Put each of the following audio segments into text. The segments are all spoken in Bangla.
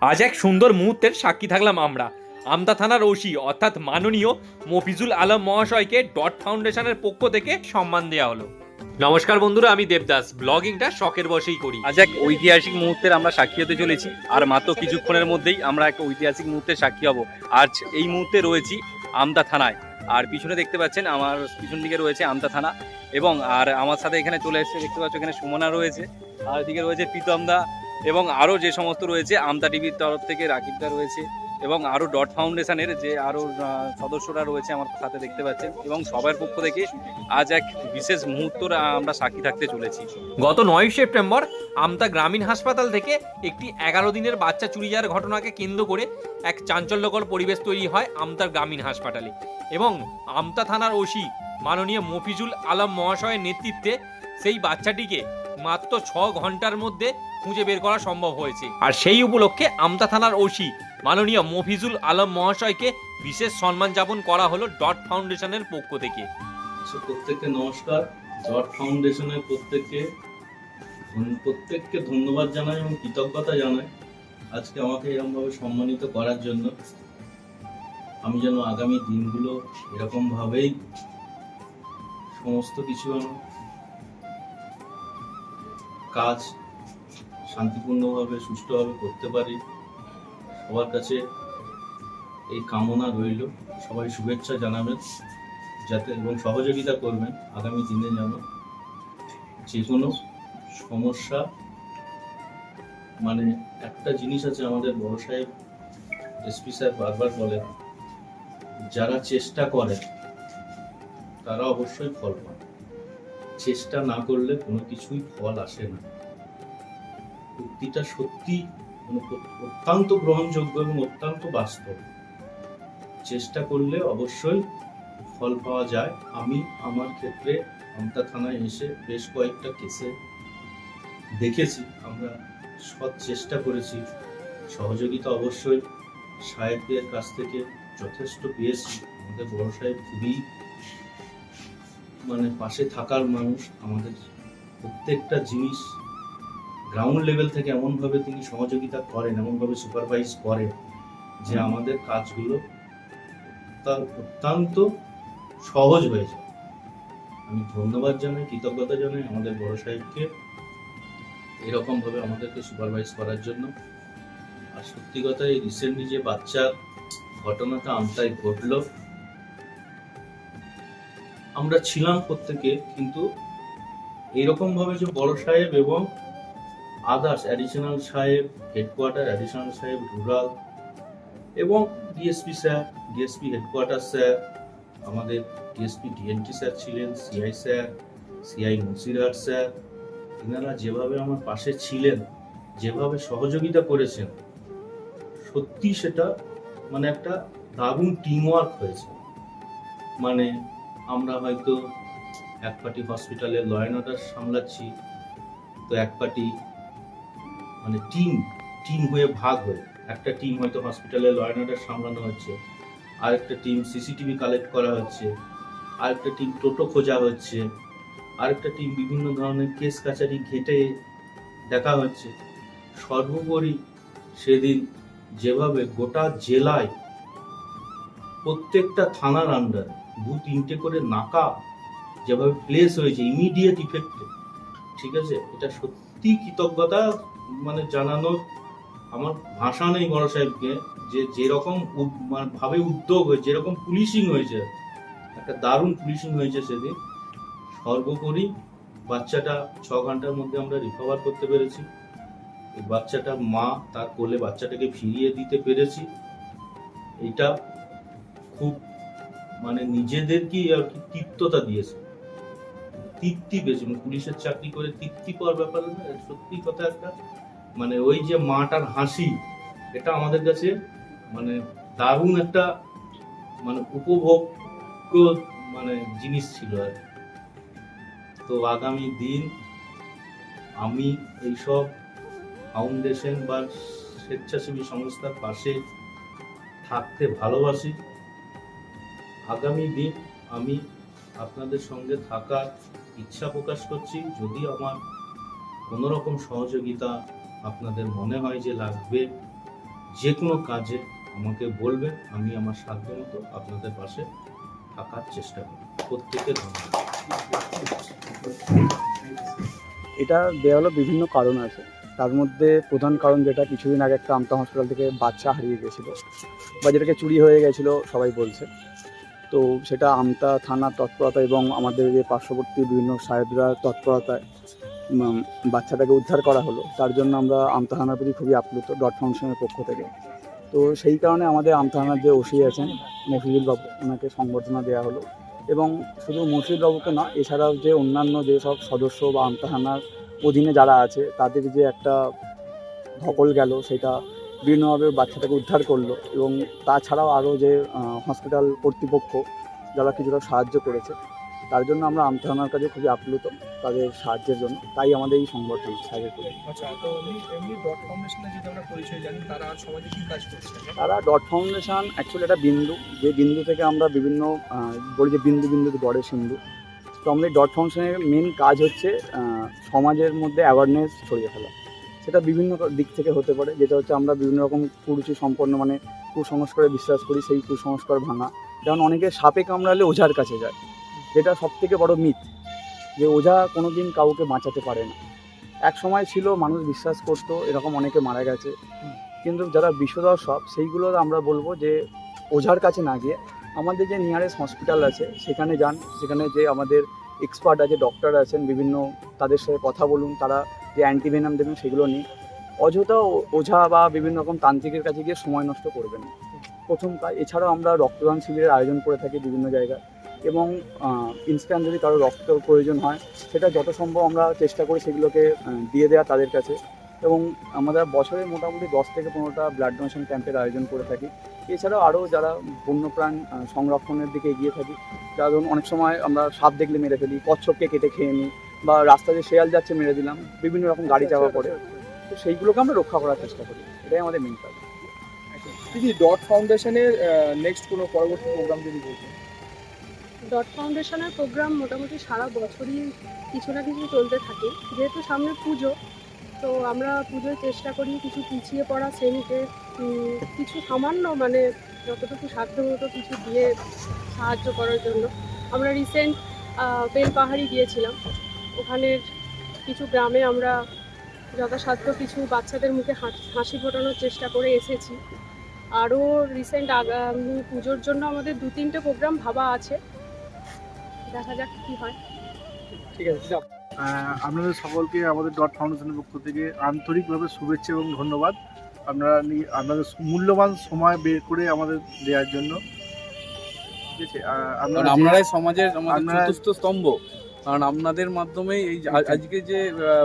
আজ এক সুন্দর মুহূর্তের সাক্ষী থাকলাম আমরা। আমতা থানার ওসি অর্থাৎ মাননীয় মফিজুল আলম মহাশয়কে ডট ফাউন্ডেশনের পক্ষ থেকে সম্মান দেওয়া হলো। নমস্কার বন্ধুরা আমি দেবদাস। ব্লগিংটা শখের বসেই করি। আজ এক ঐতিহাসিক মুহূর্তের আমরা সাক্ষী হতে চলেছি আর মাত্র কিছুক্ষণের মধ্যেই আমরা এক ঐতিহাসিক মুহূর্তের সাক্ষী হব। আজ এই মুহূর্তে রয়েছি আমদা থানায়। আর পিছনে দেখতে পাচ্ছেন আমার পিছন দিকে রয়েছে আমদা থানা। এবং আর আমার সাথে এখানে চলে এসেছে দেখতে পাচ্ছ এখানে সুমনা রয়েছে। আর এদিকে রয়েছে প্রীতমদা এবং আরও যে সমস্ত রয়েছে আমদা টিভির তরফ থেকে রাকিবদা রয়েছে এবং আরও ডট ফাউন্ডেশনের যে আরও সদস্যরা রয়েছে আমার সাথে দেখতে পাচ্ছেন এবং সবার পক্ষ থেকে আজ এক বিশেষ মুহূর্তর আমরা সাক্ষী থাকতে চলেছি। গত নয় সেপ্টেম্বর আমতা গ্রামীণ হাসপাতাল থেকে একটি এগারো দিনের বাচ্চা চুরি যাওয়ার ঘটনাকে কেন্দ্র করে এক চাঞ্চল্যকর পরিবেশ তৈরি হয় আমতার গ্রামীণ হাসপাতালে এবং আমতা থানার ওসি মাননীয় মফিজুল আলম মহাশয়ের নেতৃত্বে সেই বাচ্চাটিকে মাত্র ছ ঘণ্টার মধ্যে খুঁজে বের করা সম্ভব হয়েছে। আর সেই উপলক্ষে আমতা থানার ওসি মাননীয় মফিজুল আলম মহাশয়কে বিশেষ সম্মান যাপন করা হলো ডট ফাউন্ডেশনের পক্ষ থেকে। সো প্রত্যেককে নমস্কার। ডট ফাউন্ডেশনের প্রত্যেককে প্রত্যেককে ধন্যবাদ জানাই এবং কৃতজ্ঞতা জানাই। আজকে আমাকে এরকমভাবে সম্মানিত করার জন্য আমি যেন আগামী দিনগুলো এরকমভাবেই সমস্ত কিছু কাজ শান্তিপূর্ণভাবে, সুষ্ঠুভাবে করতে পারি। সবার কাছে এই কামনা রইল। সবাই শুভেচ্ছা জানাবেন, যাতে এবং সহযোগিতা করবেন আগামী দিনে যেন যে কোনো সমস্যা মানে একটা জিনিস আছে আমাদের বড় সাহেব এসপি স্যার বারবার বলেন, যারা চেষ্টা করে, তারা অবশ্যই ফল পায় চেষ্টা না করলে কোনো কিছুই ফল আসে না। উক্তিটা সত্যি মানে অত্যন্ত গ্রহণযোগ্য এবং অত্যন্ত বাস্তব। চেষ্টা করলে অবশ্যই ফল পাওয়া যায়। আমি আমার ক্ষেত্রে আমতা থানায় এসে বেশ কয়েকটা কেসে দেখেছি। আমরা সৎ চেষ্টা করেছি। সহযোগিতা অবশ্যই সাহেবদের কাছ থেকে যথেষ্ট পেয়েছি। আমাদের বড় সাহেব খুবই মানে পাশে থাকার মানুষ। আমাদের প্রত্যেকটা জিনিস গ্রাউন্ড লেভেল থেকে এমনভাবে তিনি সহযোগিতা করেন এমনভাবে সুপারভাইজ করেন যে আমাদের কাজগুলো তার অত্যন্ত সহজ হয়ে যায়। আমি ধন্যবাদ জানাই কৃতজ্ঞতা জানাই আমাদের বড় সাহেবকে এরকমভাবে আমাদেরকে সুপারভাইজ করার জন্য। আর সত্যি কথা এই রিসেন্টলি যে বাচ্চার ঘটনাটা আমতায় ঘটলো আমরা ছিলাম প্রত্যেকে কিন্তু এরকম ভাবে যে বড় সাহেব এবং আদার্স অ্যাডিশনাল সাহেব হেডকোয়ার্টার অ্যাডিশনাল সাহেব রুরাল এবং DSP sir DSP headquarter sir আমাদের ডিএসপি ডিএনটি স্যার ছিলেন CI sir CI Munshirhat sir এনারা যেভাবে আমার পাশে ছিলেন, যেভাবে সহযোগিতা করেছেন, সত্যি সেটা মানে একটা দারুণ টিম ওয়ার্ক হয়েছে। মানে আমরা হয়তো এক পার্টি হসপিটালে ল অ্যান্ড অর্ডার সামলাচ্ছি, তো এক পার্টি মানে টিম টিম হয়ে ভাগ হয়ে। একটা টিম হয়তো হসপিটালে ল অ্যান্ড অর্ডার সামলানো হচ্ছে, আরেকটা টিম সিসিটিভি কালেক্ট করা হচ্ছে, আরেকটা টিম টোটো খোঁজা হচ্ছে, আরেকটা টিম বিভিন্ন ধরনের কেস কাছারি ঘেটে দেখা হচ্ছে। সর্বোপরি সেদিন যেভাবে গোটা জেলায় প্রত্যেকটা থানার আন্ডার দু তিনটে করে নাকা যেভাবে প্লেস হয়েছে ইমিডিয়েট ইফেক্টে ঠিক আছে? এটা সত্যি কৃতজ্ঞতা মানে জানানোর আমার ভাষা নেই বড় সাহেবকে, যে যেরকম মানে ভাবে উদ্যোগ হয়েছে, যেরকম পুলিশিং হয়েছে, একটা দারুণ পুলিশিং হয়েছে সেদিন। সর্বোপরি বাচ্চাটা ছ ঘণ্টার মধ্যে আমরা রিকভার করতে পেরেছি। এই বাচ্চাটা মা তার কোলে বাচ্চাটাকে ফিরিয়ে দিতে পেরেছি। এটা খুব মানে নিজেদেরকেই আর কি তৃপ্ততা দিয়েছে। তৃপ্তি পেয়েছে মানে পুলিশের চাকরি করে তৃপ্তি পাওয়ার ব্যাপার না সত্যি কথা একটা। মানে ওই যে মাটার হাসি, এটা আমাদের কাছে মানে দারুণ একটা মানে উপভোগ্য মানে জিনিস ছিল আর তো আগামী দিন আমি এইসব ফাউন্ডেশন বা স্বেচ্ছাসেবী সংস্থার পাশে থাকতে ভালোবাসি। আগামী দিন আমি আপনাদের সঙ্গে থাকার ইচ্ছা প্রকাশ করছি, যদি আমার কোনো রকম সহযোগিতা আপনাদের মনে হয় যে লাগবে, যে কোনো কাজে আমাকে বলবেন, আমি আমার সাধ্য মতো আপনাদের পাশে থাকার চেষ্টা করি প্রত্যেকে ধন্যবাদ। এটা দেওয়া বিভিন্ন কারণ আছে। তার মধ্যে প্রধান কারণ যেটা, কিছুদিন আগে একটা আমতা হসপিটাল থেকে বাচ্চা হারিয়ে গেছিল বা যেটাকে চুরি হয়ে গেছিল, সবাই বলছে। তো সেটা আমতা থানার তৎপরতা এবং আমাদের যে পার্শ্ববর্তী বিভিন্ন সাহেবরা তৎপরতায় বাচ্চাটাকে উদ্ধার করা হলো, তার জন্য আমরা আমতা থানার প্রতি খুবই আপ্লুত ডট ফাউন্ডেশনের পক্ষ থেকে। তো সেই কারণে আমাদের আমতা থানার যে ওসি আছেন, মফিজুল বাবু, ওনাকে সংবর্ধনা দেওয়া হলো। এবং শুধু মফিজুল বাবুকে না এছাড়াও যে অন্যান্য যেসব সদস্য বা আমতা থানার অধীনে যারা আছে, তাদের যে একটা ধকল গেল, সেটা বিভিন্নভাবে বাচ্চাটাকে উদ্ধার করল এবং তাছাড়াও আরও যে হসপিটাল কর্তৃপক্ষ যারা কিছুটা সাহায্য করেছে তার জন্য আমরা আমতা থানার কাছে খুবই আপ্লুত তাদের সাহায্যের জন্য। তাই আমাদের এই সংগঠন সাহায্য করে। তারা ডট ফাউন্ডেশন অ্যাকচুয়ালি একটা বিন্দু যে বিন্দু থেকে আমরা বিভিন্ন বলি যে বিন্দু বিন্দু গড়ে সিন্ধু। তো আমাদের ডট ফাউন্ডেশনের মেন কাজ হচ্ছে সমাজের মধ্যে অ্যাওয়ারনেস ছড়িয়ে ফেলা। সেটা বিভিন্ন দিক থেকে হতে পারে, যেটা হচ্ছে আমরা বিভিন্ন রকম কুরুচি সম্পন্ন মানে কুসংস্কারে বিশ্বাস করি, সেই কুসংস্কার ভাঙা। যেমন অনেকে সাপে কামড়ালে ওঝার কাছে যায়। যেটা সব থেকে বড় মিথ যে ওঝা কোনো দিন কাউকে বাঁচাতে পারে না। এক সময় ছিল, মানুষ বিশ্বাস করতো, এরকম অনেকে মারা গেছে। কিন্তু যারা বিষধর সব সেইগুলো আমরা বলব যে, ওঝার কাছে না গিয়ে আমাদের যে নিয়ারেস্ট হসপিটাল আছে, সেখানে যান। সেখানে যে আমাদের এক্সপার্ট আছে ডক্টর আছেন, বিভিন্ন তাদের সাথে কথা বলুন। তারা যে অ্যান্টিভেনাম দেবেন সেগুলো নিন। অযথা ওঝা বা বিভিন্ন রকম তান্ত্রিকের কাছে গিয়ে সময় নষ্ট করবেন। প্রথম কাজ, এছাড়াও আমরা রক্তদান শিবিরের আয়োজন করে থাকি বিভিন্ন জায়গায় এবং ইনস্ট্যান্ট যদি কারও রক্ত প্রয়োজন হয়, সেটা যত সম্ভব আমরা চেষ্টা করি সেগুলোকে দিয়ে দেওয়া তাদের কাছে। এবং আমরা বছরে মোটামুটি দশ থেকে পনেরোটা ব্লাড ডোনেশন ক্যাম্পের আয়োজন করে থাকি। এছাড়াও আরও যারা বন্যপ্রাণ সংরক্ষণের দিকে এগিয়ে থাকি, যারা অনেক সময় আমরা সাপ দেখলে মেরে ফেলি, কচ্ছপকে কেটে খেয়ে নিই বা রাস্তা দিয়ে শেয়াল যাচ্ছে মেরে দিলাম বিভিন্ন রকম গাড়ি চাপা পড়ে। তো সেইগুলোকে আমরা রক্ষা করার চেষ্টা করি। এটাই আমাদের মেন কাজ। দিদি ডট ফাউন্ডেশনের নেক্সট কোনো পরবর্তী প্রোগ্রাম যদি বলতেন? ডট ফাউন্ডেশনের প্রোগ্রাম মোটামুটি সারা বছরই কিছু না কিছু চলতে থাকে। যেহেতু সামনে পুজো তো আমরা পুজোয় চেষ্টা করি কিছু পিছিয়ে পড়া শ্রেণীকে কিছু সামান্য মানে যতটুকু সাধ্য মতো কিছু দিয়ে সাহায্য করার জন্য। আমরা রিসেন্ট বেলপাহাড়ি গিয়েছিলাম। ওখানের কিছু গ্রামে আমরা যথাসাধ্য কিছু বাচ্চাদের মুখে হাস- হাসি ফোটানোর চেষ্টা করে এসেছি। আরও রিসেন্ট আগামী পুজোর জন্য আমাদের দু তিনটে প্রোগ্রাম ভাবা আছে। দেখা যাক কি হয়। ঠিক আছে আপনাদের সকলকে আমাদের ডট ফাউন্ডেশনের পক্ষ থেকে আন্তরিকভাবে শুভেচ্ছা এবং ধন্যবাদ। আপনারা আপনাদের মূল্যবান সময় বের করে আমাদের দেওয়ার জন্য। ঠিক আছে আপনারা আপনারাই সমাজের স্তম্ভ। কারণ আপনাদের মাধ্যমেই এই যে আজকে যে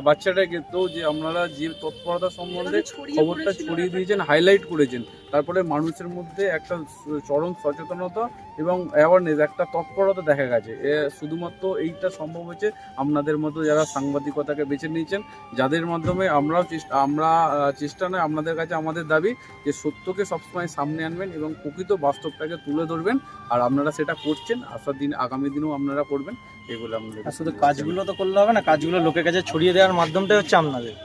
বাচ্চাটা গেত যে আপনারা যে তৎপরতা সম্বন্ধে খবরটা ছড়িয়ে দিয়েছেন হাইলাইট করেছেন তারপরে মানুষের মধ্যে একটা চরম সচেতনতা এবং অ্যাওয়ারনেস একটা তৎপরতা দেখা গেছে। এ শুধুমাত্র এইটা সম্ভব হচ্ছে আপনাদের মতো যারা সাংবাদিকতাকে বেছে নিয়েছেন, যাদের মাধ্যমে আমরাও চেষ্টা, আমরা চেষ্টা নয়, আপনাদের কাছে আমাদের দাবি যে সত্যকে সবসময় সামনে আনবেন এবং প্রকৃত বাস্তবটাকে তুলে ধরবেন। আর আপনারা সেটা করছেন আসার দিন, আগামী দিনেও আপনারা করবেন। এগুলো আর শুধু কাজগুলো তো করলে হবে না, কাজগুলো লোকের কাছে ছড়িয়ে দেওয়ার মাধ্যমটাই হচ্ছে আপনাদের।